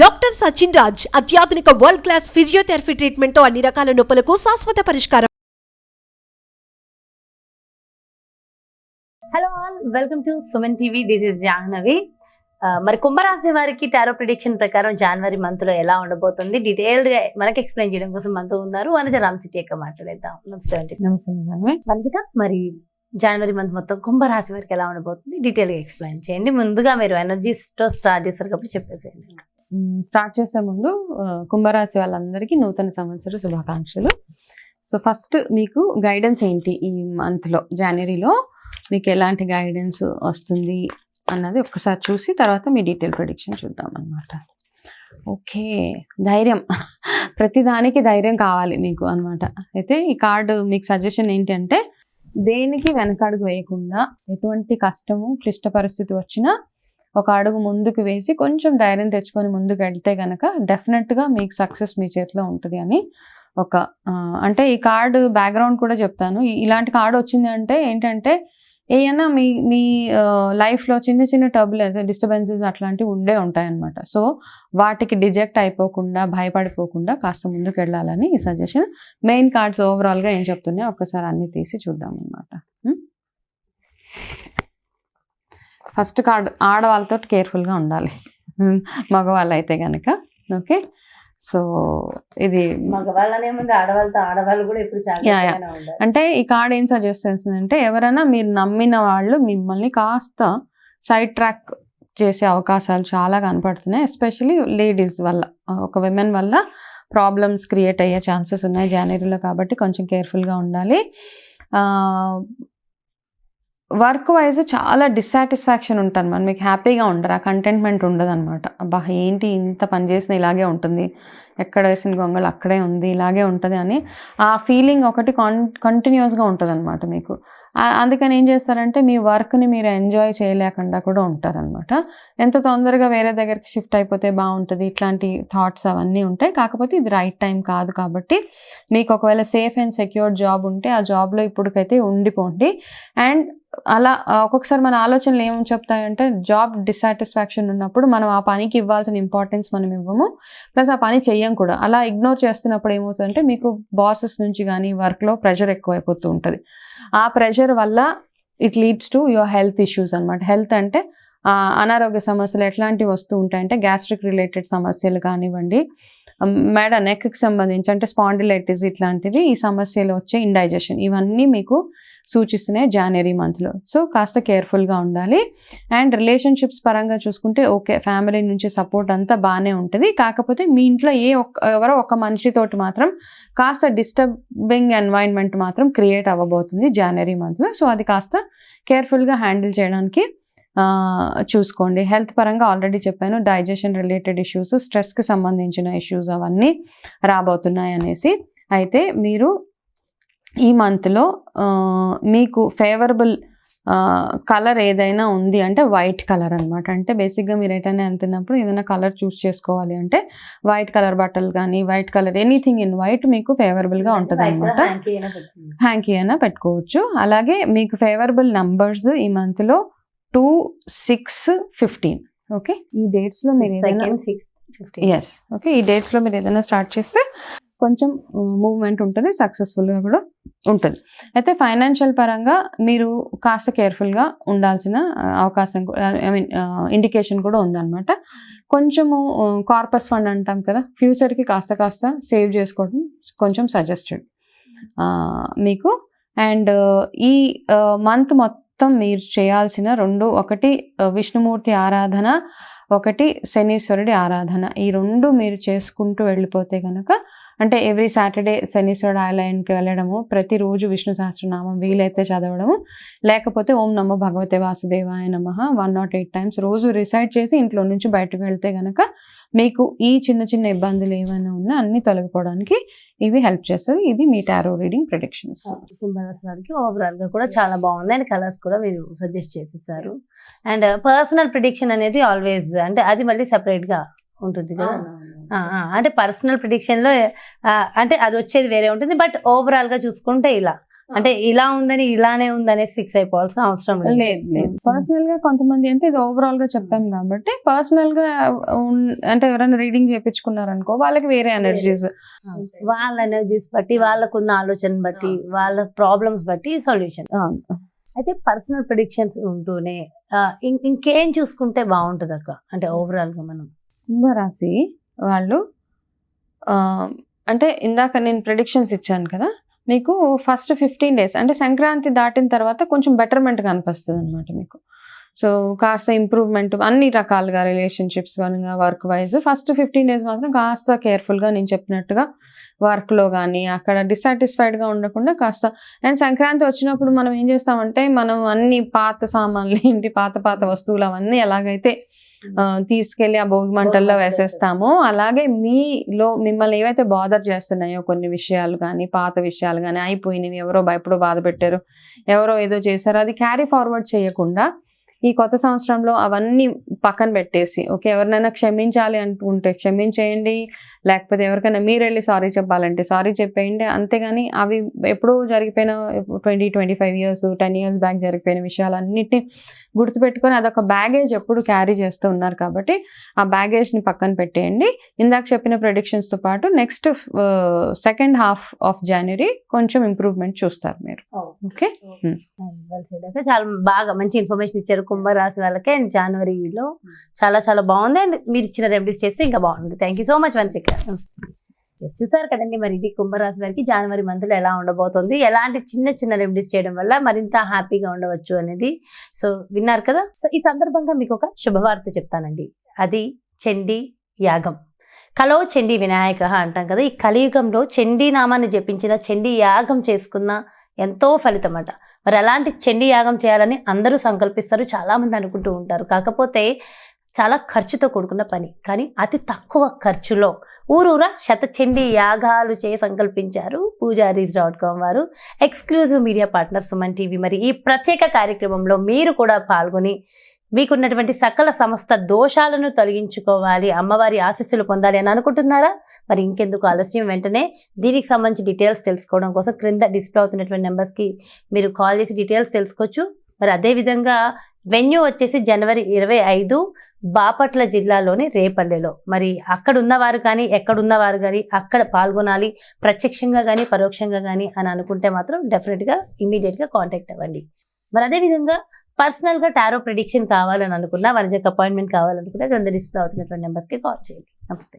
Doctor Sachin Raj అత్యాధునిక world class physiotherapy ట్రీట్మెంట్తో అన్ని రకాల నొప్పులకు శాశ్వత పరిష్కారం. Hello all welcome to Suman TV this is Jahnavi మరి కుంభరాశి వారికి టారో ప్రిడిక్షన్ ప్రకారం జనవరి మంత్లో ఎలా ఉండబోతుంది? డీటెయిల్డ్గా మనకి ఎక్స్ప్లెయిన్ చేయడం కోసం మనతో ఉన్నారు వనజ రామ్ సిటీ యొక్క మాట్లాడేద్దాం. నమస్తే వంటి నమస్తే. వనజగా మరి జనవరి మంత్ మొత్తం కుంభరాశి వారికి ఎలా ఉండబోతుంది? డీటెయిల్గా ఎక్స్ప్లెయిన్ చేయండి. ముందుగా మీరు ఎనర్జీస్తో స్టార్ట్ చేస్తారు కాబట్టి చెప్పేసేయండి. స్టార్ట్ చేసే ముందు కుంభరాశి వాళ్ళందరికీ నూతన సంవత్సర శుభాకాంక్షలు. సో ఫస్ట్ మీకు గైడెన్స్ ఏంటి ఈ మంత్లో జనవరిలో మీకు ఎలాంటి గైడెన్స్ వస్తుంది అన్నది ఒక్కసారి చూసి తర్వాత మీ డీటెయిల్ ప్రొడిక్షన్ చూద్దాం అనమాట ఓకే ధైర్యం. ప్రతిదానికి ధైర్యం కావాలి మీకు అన్నమాట. అయితే ఈ కార్డు మీకు సజెషన్ ఏంటంటే దేనికి వెనకడుగు వేయకుండా ఎటువంటి కష్టము క్లిష్ట పరిస్థితి వచ్చినా ఒక అడుగు ముందుకు వేసి కొంచెం ధైర్యం తెచ్చుకొని ముందుకు వెళ్తే కనుక డెఫినెట్గా మీకు సక్సెస్ మీ చేతిలో ఉంటుంది అని ఒక అంటే ఈ కార్డు బ్యాక్గ్రౌండ్ కూడా చెప్తాను. ఇలాంటి కార్డు వచ్చింది అంటే ఏంటంటే ఏమైనా మీ మీ లైఫ్లో చిన్న చిన్న టర్బులెన్స్ డిస్టర్బెన్సెస్ అట్లాంటివి ఉండే ఉంటాయన్నమాట. సో వాటికి డిజెక్ట్ అయిపోకుండా భయపడిపోకుండా కాస్త ముందుకు వెళ్ళాలని ఈ సజెషన్. మెయిన్ కార్డ్స్ ఓవరాల్గా ఏం చెప్తున్నాయో ఒక్కసారి అన్ని తీసి చూద్దాం అనమాట ఫస్ట్ కార్డ్ ఆడవాళ్ళతో కేర్ఫుల్గా ఉండాలి. మగవాళ్ళు అయితే కనుక ఓకే? సో ఇది అంటే ఈ కార్డ్ ఏం సజెస్ట్ చేస్తుందంటే ఎవరైనా మీరు నమ్మిన వాళ్ళు మిమ్మల్ని కాస్త సైడ్ ట్రాక్ చేసే అవకాశాలు చాలా కనపడుతున్నాయి. ఎస్పెషలీ లేడీస్ వల్ల ఒక విమెన్ వల్ల ప్రాబ్లమ్స్ క్రియేట్ అయ్యే ఛాన్సెస్ ఉన్నాయి జనవరిలో కాబట్టి కొంచెం కేర్ఫుల్గా ఉండాలి. వర్క్ వైజ్ చాలా డిస్సాటిస్ఫాక్షన్ ఉంటుంది మనం మీకు హ్యాపీగా ఉండరు? ఆ కంటెంట్మెంట్ ఉండదు అనమాట అబ్బా ఏంటి ఇంత పని చేసిన ఇలాగే ఉంటుంది. ఎక్కడ వేసిన గొంగలు అక్కడే ఉంది ఇలాగే ఉంటుంది అని ఆ ఫీలింగ్ ఒకటి కాన్ కంటిన్యూస్గా ఉంటుంది అనమాట మీకు. అందుకని ఏం చేస్తారంటే మీ వర్క్ని మీరు ఎంజాయ్ చేయలేకుండా కూడా ఉంటారనమాట ఎంత తొందరగా వేరే దగ్గరికి షిఫ్ట్ అయిపోతే బాగుంటుంది ఇట్లాంటి థాట్స్ అవన్నీ ఉంటాయి. కాకపోతే ఇది రైట్ టైం కాదు కాబట్టి మీకు ఒకవేళ సేఫ్ అండ్ సెక్యూర్ జాబ్ ఉంటే ఆ జాబ్లో ఇప్పటికైతే ఉండిపోండి. అండ్ అలా ఒక్కొక్కసారి మన ఆలోచనలు ఏం చెప్తాయంటే జాబ్ డిస్సాటిస్ఫాక్షన్ ఉన్నప్పుడు మనం ఆ పనికి ఇవ్వాల్సిన ఇంపార్టెన్స్ మనం ఇవ్వము. ప్లస్ ఆ పని చెయ్యం కూడా. అలా ఇగ్నోర్ చేస్తున్నప్పుడు ఏమవుతుందంటే మీకు బాసెస్ నుంచి కానీ వర్క్లో ప్రెషర్ ఎక్కువైపోతూ ఉంటుంది. ఆ ప్రెషర్ వల్ల it leads to your health issues అనమాట హెల్త్ అంటే ఆ, అనారోగ్య సమస్యలు ఎట్లాంటివి వస్తూ ఉంటాయంటే గ్యాస్ట్రిక్ రిలేటెడ్ సమస్యలు కానివ్వండి Um, మెడ నెక్కి సంబంధించి అంటే స్పాండిలైటిస్ ఇట్లాంటివి ఈ సమస్యలు వచ్చే ఇండైజెషన్ ఇవన్నీ మీకు సూచిస్తున్నాయి జనవరి మంత్లో సో కాస్త కేర్ఫుల్గా ఉండాలి. అండ్ రిలేషన్షిప్స్ పరంగా చూసుకుంటే ఓకే ఫ్యామిలీ నుంచి సపోర్ట్ అంతా బాగానే ఉంటుంది. కాకపోతే మీ ఇంట్లో ఏ ఒక్క ఎవరో ఒక మనిషితోటి మాత్రం కాస్త డిస్టర్బింగ్ ఎన్వైర్న్మెంట్ మాత్రం క్రియేట్ అవ్వబోతుంది జనవరి మంత్లో సో అది కాస్త కేర్ఫుల్గా హ్యాండిల్ చేయడానికి చూసుకోండి. హెల్త్ పరంగా ఆల్రెడీ చెప్పాను డైజెషన్ రిలేటెడ్ ఇష్యూస్ స్ట్రెస్కి సంబంధించిన ఇష్యూస్ అవన్నీ రాబోతున్నాయి అనేసి అయితే మీరు ఈ మంత్లో మీకు ఫేవరబుల్ కలర్ ఏదైనా ఉంది అంటే వైట్ కలర్ అనమాట అంటే బేసిక్గా మీరు ఎటైనా వెళ్తున్నప్పుడు ఏదైనా కలర్ చూస్ చేసుకోవాలి అంటే వైట్ కలర్ బట్టలు కానీ white colour anything in white మీకు ఫేవరబుల్గా ఉంటుంది అనమాట హ్యాంకీ అయినా పెట్టుకుంది. హ్యాంకీ అయినా పెట్టుకోవచ్చు. అలాగే మీకు ఫేవరబుల్ నంబర్స్ ఈ మంత్లో టూ సిక్స్ ఫిఫ్టీన్. ఓకే? ఈ డేట్స్లో మీరు ఏదైనా second sixth fifty yes okay? ఈ డేట్స్లో మీరు ఏదైనా స్టార్ట్ చేస్తే కొంచెం మూవ్మెంట్ ఉంటుంది సక్సెస్ఫుల్గా కూడా ఉంటుంది. అయితే ఫైనాన్షియల్ పరంగా మీరు కాస్త కేర్ఫుల్గా ఉండాల్సిన అవకాశం ఐ మీన్ ఇండికేషన్ కూడా ఉందన్నమాట. కొంచెము కార్పస్ ఫండ్ అంటాం కదా ఫ్యూచర్కి కాస్త కాస్త సేవ్ చేసుకోవడం కొంచెం సజెస్టెడ్ మీకు. అండ్ ఈ మంత్ మొత్తం మొత్తం మీరు చేయాల్సిన రెండు ఒకటి విష్ణుమూర్తి ఆరాధన ఒకటి శనీశ్వరుడి ఆరాధన. ఈ రెండు మీరు చేసుకుంటూ వెళ్ళిపోతే కనుక అంటే ఎవ్రీ సాటర్డే శనీశ్వరుడు ఆలయానికి వెళ్ళడము ప్రతిరోజు విష్ణు సహస్రనామం వీలైతే చదవడము లేకపోతే ఓం నమో భగవతే వాసుదేవాయ నమ వన్ నాట్ ఎయిట్ టైమ్స్ రోజు రిసైడ్ చేసి ఇంట్లో నుంచి బయటకు వెళ్తే కనుక మీకు ఈ చిన్న చిన్న ఇబ్బందులు ఏమైనా ఉన్నా అన్ని తొలగిపోవడానికి ఇవి హెల్ప్ చేస్తుంది. ఇది మీ టారో రీడింగ్ ప్రొడిక్షన్స్ కుంభరాశి వారికి ఓవరాల్గా కూడా చాలా బాగుంది. అండ్ కలర్స్ కూడా మీరు సజెస్ట్ చేసేసారు. అండ్ పర్సనల్ ప్రిడిక్షన్ అనేది ఆల్వేస్ అంటే అది మళ్ళీ సెపరేట్గా ఉంటుంది కదా? అంటే పర్సనల్ ప్రిడిక్షన్లో ఆ, అంటే అది వచ్చేది వేరే ఉంటుంది. బట్ ఓవరాల్గా చూసుకుంటే ఇలా. అంటే ఇలా ఉందని ఇలానే ఉందనేసి ఫిక్స్ అయిపోవాల్సిన అవసరం లేదు. లేదు పర్సనల్గా కొంతమంది అంటే ఇది ఓవరాల్గా చెప్పాం కాబట్టి పర్సనల్గా అంటే ఎవరైనా రీడింగ్ చేయించుకున్నారనుకో వాళ్ళకి వేరే ఎనర్జీస్ వాళ్ళ ఎనర్జీస్ బట్టి వాళ్ళకున్న ఆలోచన బట్టి వాళ్ళ ప్రాబ్లమ్స్ బట్టి సొల్యూషన్ అయితే పర్సనల్ ప్రిడిక్షన్స్ ఉంటూనే ఇంకేం చూసుకుంటే బాగుంటది అక్క అంటే ఓవరాల్గా మనం. కుంభరాశి వాళ్ళు అంటే ఇందాక నేను ప్రిడిక్షన్స్ ఇచ్చాను కదా మీకు ఫస్ట్ ఫిఫ్టీన్ డేస్ అంటే సంక్రాంతి దాటిన తర్వాత కొంచెం బెటర్మెంట్ కనిపిస్తుంది అనమాట మీకు. సో కాస్త ఇంప్రూవ్మెంట్ అన్ని రకాలుగా రిలేషన్షిప్స్ పరంగా work wise first fifteen days మాత్రం కాస్త కేర్ఫుల్గా నేను చెప్పినట్టుగా వర్క్లో కానీ అక్కడ డిసాటిస్ఫైడ్గా ఉండకుండా కాస్త అండ్ సంక్రాంతి వచ్చినప్పుడు మనం ఏం చేస్తామంటే మనం అన్ని పాత సామాన్లు ఏంటి పాత పాత వస్తువులు అవన్నీ ఎలాగైతే తీసుకెళ్ళి ఆ భోగి మంటల్లో వేసేస్తామో. అలాగే మీలో మిమ్మల్ని ఏవైతే బాదర్ చేస్తున్నాయో కొన్ని విషయాలు కానీ పాత విషయాలు కానీ అయిపోయినవి ఎవరో ఎప్పుడో బాధ పెట్టారు ఎవరో ఏదో చేశారో అది క్యారీ ఫార్వర్డ్ చేయకుండా ఈ కొత్త సంవత్సరంలో అవన్నీ పక్కన పెట్టేసి ఓకే ఎవరినైనా క్షమించాలి అనుకుంటే క్షమించేయండి. లేకపోతే ఎవరికైనా మీరు వెళ్ళి సారీ చెప్పాలంటే సారీ చెప్పేయండి. అంతేగాని అవి ఎప్పుడో జరిగిపోయిన twenty twenty five years ten years back జరిగిపోయిన విషయాలన్నిటిని గుర్తుపెట్టుకొని అదొక బ్యాగేజ్ ఎప్పుడు క్యారీ చేస్తూ ఉన్నారు కాబట్టి ఆ బ్యాగేజ్ని పక్కన పెట్టేయండి. ఇందాక చెప్పిన predictions తో పాటు next second half of January కొంచెం ఇంప్రూవ్మెంట్ చూస్తారు మీరు. ఓకే. చాలా బాగా మంచి ఇన్ఫర్మేషన్ ఇచ్చారు. కుంభరాశి వాళ్ళకి అండ్ జనవరిలో చాలా చాలా బాగుంది. అండ్ మీరు ఇచ్చిన రెమెడీస్ చేస్తే ఇంకా బాగుంది thank you so much one check చూసారు కదండి మరి ఇది కుంభరాశి వారికి జనవరి మంత్లో ఎలా ఉండబోతుంది. ఎలాంటి చిన్న చిన్న రెమెడీస్ చేయడం వల్ల మరింత హ్యాపీగా ఉండవచ్చు అనేది. సో విన్నారు కదా? సో ఈ సందర్భంగా మీకు ఒక శుభవార్త చెప్తానండి. అది చండీ యాగం. కలో చండీ వినాయక అంటాం కదా. ఈ కలియుగంలో చండీ నామాన్ని జపించిన చండీ యాగం చేసుకున్న ఎంతో ఫలితం అట మరి అలాంటి చండీ యాగం చేయాలని అందరూ సంకల్పిస్తారు చాలామంది అనుకుంటూ ఉంటారు. కాకపోతే చాలా ఖర్చుతో కూడుకున్న పని. కానీ అతి తక్కువ ఖర్చులో ఊరూరా శతచండి యాగాలు చేయ సంకల్పించారు పూజారీస్ డాట్ కామ్ వారు. Exclusive media partner Suman TV. మరి ఈ ప్రత్యేక కార్యక్రమంలో మీరు కూడా పాల్గొని మీకున్నటువంటి సకల సమస్త దోషాలను తొలగించుకోవాలి అమ్మవారి ఆశీస్సులు పొందాలి అని అనుకుంటున్నారా? మరి ఇంకెందుకు ఆలస్యం? వెంటనే దీనికి సంబంధించి డీటెయిల్స్ తెలుసుకోవడం కోసం క్రింద డిస్ప్లే అవుతున్నటువంటి నెంబర్స్కి మీరు కాల్ చేసి డీటెయిల్స్ తెలుసుకోవచ్చు. మరి అదేవిధంగా వెన్యూ వచ్చేసి జనవరి ఇరవై ఐదు బాపట్ల జిల్లాలోని రేపల్లెలో. మరి అక్కడ ఉన్నవారు కానీ ఎక్కడ ఉన్నవారు కానీ అక్కడ పాల్గొనాలి ప్రత్యక్షంగా కానీ పరోక్షంగా కానీ అని అనుకుంటే మాత్రం డెఫినెట్గా ఇమీడియట్గా కాంటాక్ట్ అవ్వండి. మరి అదేవిధంగా పర్సనల్గా టారో ప్రిడిక్షన్ కావాలని అనుకున్నా వారి యొక్క అపాయింట్మెంట్ కావాలనుకున్నా క్రింద డిస్ప్లే అవుతున్నటువంటి నెంబర్స్కి కాల్ చేయండి. నమస్తే.